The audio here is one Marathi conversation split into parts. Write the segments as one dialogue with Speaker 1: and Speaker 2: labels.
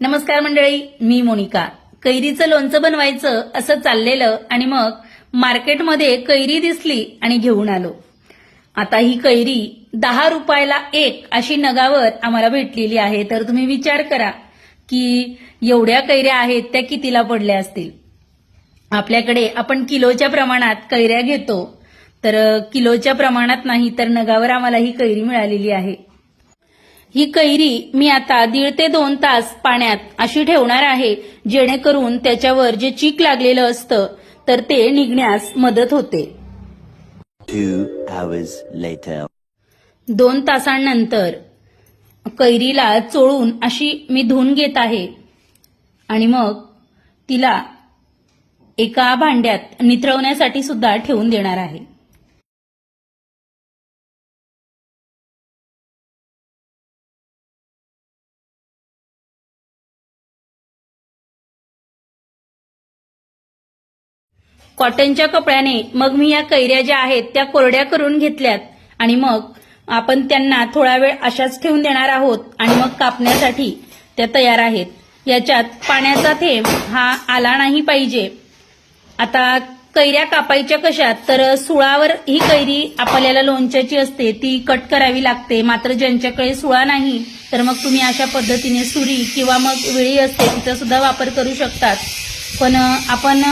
Speaker 1: नमस्कार मंडळी मी मोनिका. कैरीचं लोणचं बनवायचं असं चाललेलं आणि मग मार्केटमध्ये कैरी दिसली आणि घेऊन आलो. आता ही कैरी दहा रुपयाला एक अशी नगावर आम्हाला भेटलेली आहे. तर तुम्ही विचार करा की एवढ्या कैऱ्या आहेत त्या कितीला पडल्या असतील? आपल्याकडे आपण किलोच्या प्रमाणात कैऱ्या घेतो. तर किलोच्या प्रमाणात नाही तर नगावर आम्हाला ही कैरी मिळालेली आहे. ही कैरी मी आता दीड ते दोन तास पाण्यात अशी ठेवणार आहे जेणेकरून त्याच्यावर जे चीक लागलेलं असतं तर ते निघण्यास मदत होते. दोन तासांनंतर कैरीला चोळून अशी मी धुवून घेत आहे आणि मग तिला एका भांड्यात निथरवण्यासाठी सुद्धा ठेवून देणार आहे कॉटनच्या कपड्याने मग मी या कैऱ्या ज्या आहेत त्या कोरड्या करून घेतल्यात. आणि मग आपण त्यांना थोडा वेळ अशाच ठेवून देणार आहोत आणि मग कापण्यासाठी त्या तयार आहेत. याच्यात पाण्याचा थेंब हा आला नाही पाहिजे. आता कैऱ्या कापायच्या कशात? तर सुळावर ही कैरी आपल्याला लोणच्याची असते ती कट करावी लागते. मात्र ज्यांच्याकडे सुळा नाही तर मग तुम्ही अशा पद्धतीने सुरी किंवा मग विळी असते तिचा सुद्धा वापर करू शकतात. पण आपण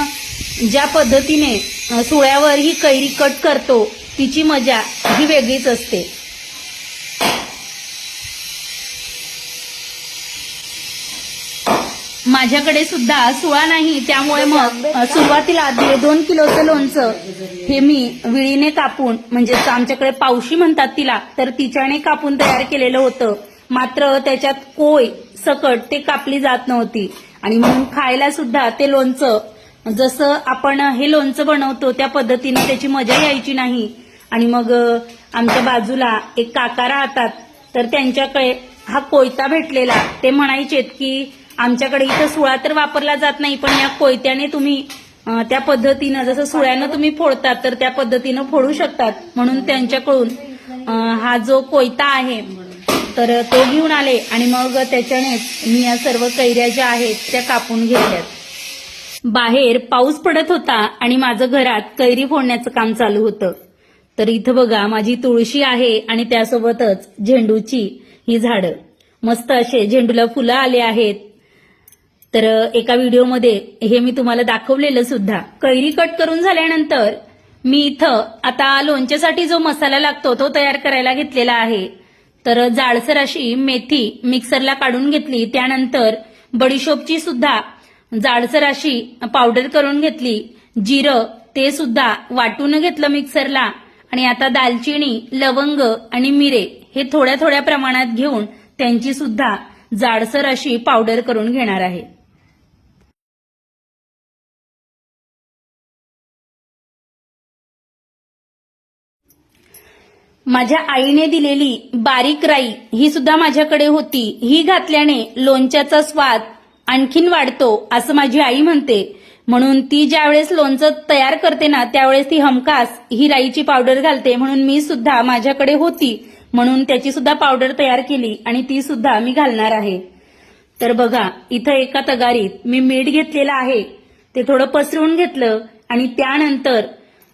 Speaker 1: ज्या पद्धतीने सुळ्यावर ही कैरी कट करतो तिची मजा ही वेगळीच असते. माझ्याकडे सुद्धा सुळा नाही त्यामुळे मग सुरुवातीला दीड दोन किलोचं लोणचं हे मी विळीने कापून म्हणजे आमच्याकडे पावशी म्हणतात तिला तर तिच्याने कापून तयार केलेलं होतं. मात्र त्याच्यात कोय सकट ते कापली जात नव्हती. आणि म्हणून खायला सुद्धा ते लोणचं जसं आपण हे लोणचं बनवतो त्या पद्धतीनं त्याची मजा यायची नाही. आणि मग आमच्या बाजूला एक काका राहतात तर त्यांच्याकडे हा कोयता भेटलेला. ते म्हणायचेत की आमच्याकडे इथं सुळा तर वापरला जात नाही पण या कोयत्याने तुम्ही त्या पद्धतीनं जसं सुळ्यानं तुम्ही फोडतात तर त्या पद्धतीनं फोडू शकतात. म्हणून त्यांच्याकडून हा जो कोयता आहे तर तो घेऊन आले. आणि मग त्याच्यानेच मी या सर्व कैऱ्या ज्या आहेत त्या कापून घेतल्यात. बाहेर पाऊस पडत होता आणि माझं घरात कैरी फोडण्याचं काम चालू होतं. तर इथं बघा माझी तुळशी आहे आणि त्यासोबतच झेंडूची ही झाडं. मस्त असे झेंडूला फुलं आले आहेत. तर एका व्हिडिओमध्ये हे मी तुम्हाला दाखवलेलं सुद्धा. कैरी कट करून झाल्यानंतर मी इथं आता लोणच्यासाठी जो मसाला लागतो तो तयार करायला घेतलेला आहे. तर जाडसर अशी मेथी मिक्सरला काढून घेतली. त्यानंतर बडीशोपची सुद्धा जाडसर अशी पावडर करून घेतली. जिरं ते सुद्धा वाटून घेतलं मिक्सरला आणि आता दालचिनी लवंग आणि मिरे हे थोड्या थोड्या प्रमाणात घेऊन त्यांची सुद्धा जाडसर अशी पावडर करून घेणार आहे. माझ्या आईने दिलेली बारीक राई ही सुद्धा माझ्याकडे होती. ही घातल्याने लोणच्याचा स्वाद आणखीन वाढतो असं माझी आई म्हणते. म्हणून ती ज्यावेळेस लोणचं तयार करते ना त्यावेळेस ती हमखास ही राईची पावडर घालते. म्हणून मी सुद्धा माझ्याकडे होती. म्हणून त्याची सुद्धा पावडर तयार केली आणि ती सुद्धा मी घालणार आहे. तर बघा इथं एका तगारीत मी मीठ घेतलेलं आहे. ते थोडं पसरवून घेतलं आणि त्यानंतर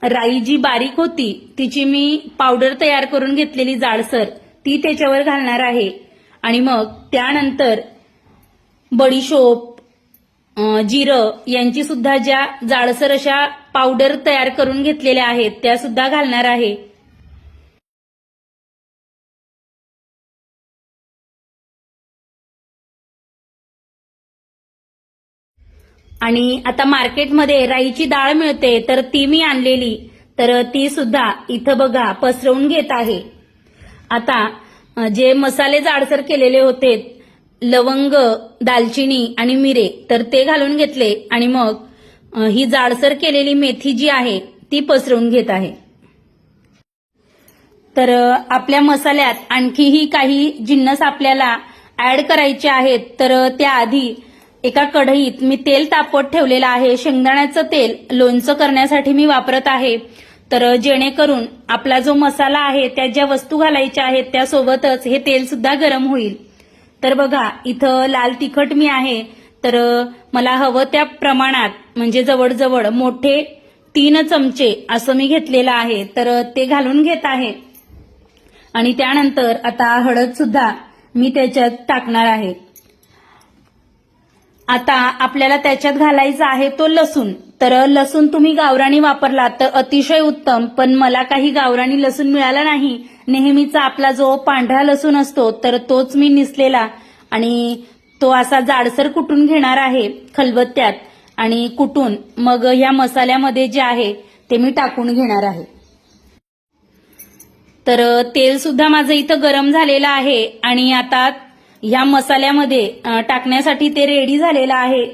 Speaker 1: राई जी बारीक होती तिची मी पावडर तयार करून घेतलेली जाडसर ती त्याच्यावर घालणार आहे. आणि मग त्यानंतर बडीशोप जिरं यांची सुद्धा ज्या जाडसर अशा पावडर तयार करून घेतलेल्या आहेत त्या सुद्धा घालणार आहे. आणि आता मार्केटमध्ये राईची डाळ मिळते तर ती मी आणलेली. तर ती सुद्धा इथं बघा पसरवून घेत आहे. आता जे मसाले जाडसर केलेले होते लवंग दालचिनी आणि मिरे तर ते घालून घेतले आणि मग ही जाडसर केलेली मेथी जी आहे ती पसरवून घेत आहे. तर आपल्या मसाल्यात आणखीही काही जिन्नस आपल्याला ऍड करायचे आहेत तर त्याआधी एका कढईत मी तेल तापवत ठेवलेलं आहे. शेंगदाण्याचं तेल लोणचं करण्यासाठी मी वापरत आहे. तर जेणेकरून आपला जो मसाला आहे त्या ज्या वस्तू घालायच्या आहेत त्यासोबतच हे तेल सुद्धा गरम होईल. तर बघा इथं लाल तिखट मी आहे तर मला हवं त्या प्रमाणात म्हणजे जवळजवळ मोठे तीन चमचे असं मी घेतलेलं आहे. तर ते घालून घेत आहे. आणि त्यानंतर आता हळद सुद्धा मी त्याच्यात टाकणार आहे. आता आपल्याला त्याच्यात घालायचा आहे तो लसूण. तर लसूण तुम्ही गावरानी वापरला तर अतिशय उत्तम पण मला काही गावरानी लसूण मिळाला नाही नेहमीचा आपला जो पांढरा लसूण असतो तर तोच मी निसलेला आणि तो असा जाडसर कुटून घेणार आहे खलबत्त्यात. आणि कुटून मग ह्या मसाल्यामध्ये जे आहे ते मी टाकून घेणार आहे. तर तेल सुद्धा माझं इथं गरम झालेलं आहे आणि आता ह्या मसाल्यामध्ये टाकण्यासाठी ते रेडी झालेलं आहे.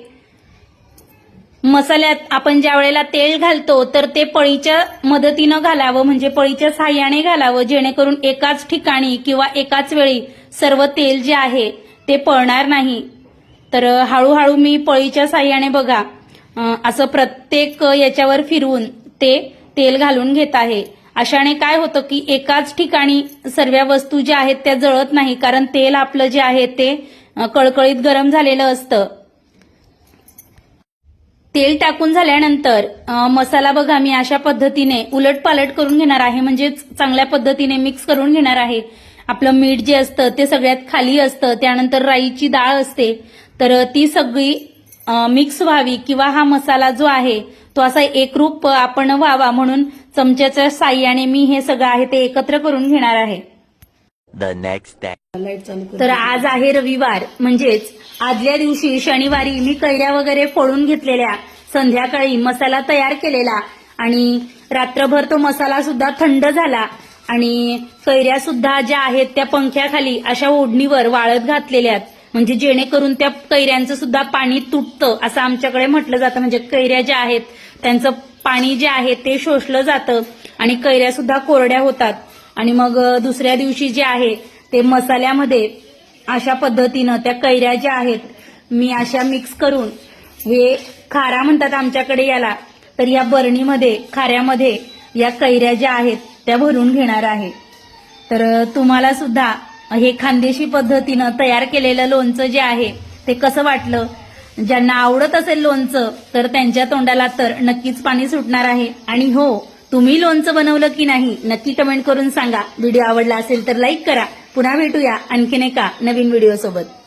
Speaker 1: मसाल्यात आपण ज्या वेळेला तेल घालतो तर ते पळीच्या मदतीनं घालावं म्हणजे पळीच्या साह्याने घालावं जेणेकरून एकाच ठिकाणी किंवा एकाच वेळी सर्व तेल जे आहे ते पळणार नाही. तर हळूहळू मी पळीच्या साह्याने बघा असं प्रत्येक याच्यावर फिरवून ते तेल घालून घेत आहे. अशाने काय होतं की एकाच ठिकाणी सर्व वस्तू ज्या आहेत त्या जळत नाही कारण तेल आपलं जे आहे ते कळकळीत गरम झालेलं असतं. तेल टाकून झाल्यानंतर मसाला बघा मी अशा पद्धतीने उलट पालट करून घेणार आहे म्हणजे चांगल्या पद्धतीने मिक्स करून घेणार आहे. आपलं मीठ जे असतं ते सगळ्यात खाली असतं त्यानंतर राईची डाळ असते. तर ती सगळी मिक्स व्हावी किंवा हा मसाला जो आहे तो असा एकरूप आपण व्हावा म्हणून चमच्याच्या साह्याने मी हे सगळं आहे ते एकत्र करून घेणार आहे. तर आज आहे रविवार म्हणजेच आदल्या दिवशी शनिवारी मी कैऱ्या वगैरे फोडून घेतलेल्या संध्याकाळी मसाला तयार केलेला आणि रात्रभर तो मसाला सुद्धा थंड झाला आणि कैऱ्या सुद्धा ज्या आहेत त्या पंख्याखाली अशा ओढणीवर वाळत घातलेल्यात म्हणजे जेणेकरून त्या कैऱ्यांचं सुद्धा पाणी तुटतं असं आमच्याकडे म्हटलं जातं. म्हणजे कैऱ्या ज्या आहेत त्यांचं पाणी जे आहे ते शोषलं जातं आणि कैऱ्या सुद्धा कोरड्या होतात. आणि मग दुसऱ्या दिवशी जे आहे ते मसाल्यामध्ये अशा पद्धतीनं त्या कैऱ्या ज्या आहेत मी अशा मिक्स करून हे खारा म्हणतात आमच्याकडे याला तर या बरणीमध्ये खाऱ्यामध्ये या कैऱ्या ज्या आहेत त्या भरून घेणार आहे. तर तुम्हाला सुद्धा हे खानदेशी पद्धतीनं तयार केलेलं लोणचं जे आहे ते कसं वाटलं? ज्यांना आवडत असेल लोणचं तर त्यांच्या तोंडाला तर नक्कीच पाणी सुटणार आहे. आणि हो तुम्ही लोणचं बनवलं की नाही नक्की कमेंट करून सांगा. व्हिडिओ आवडला असेल तर लाईक करा. पुन्हा भेटूया. आणखीन एका नवीन व्हिडिओ सोबत.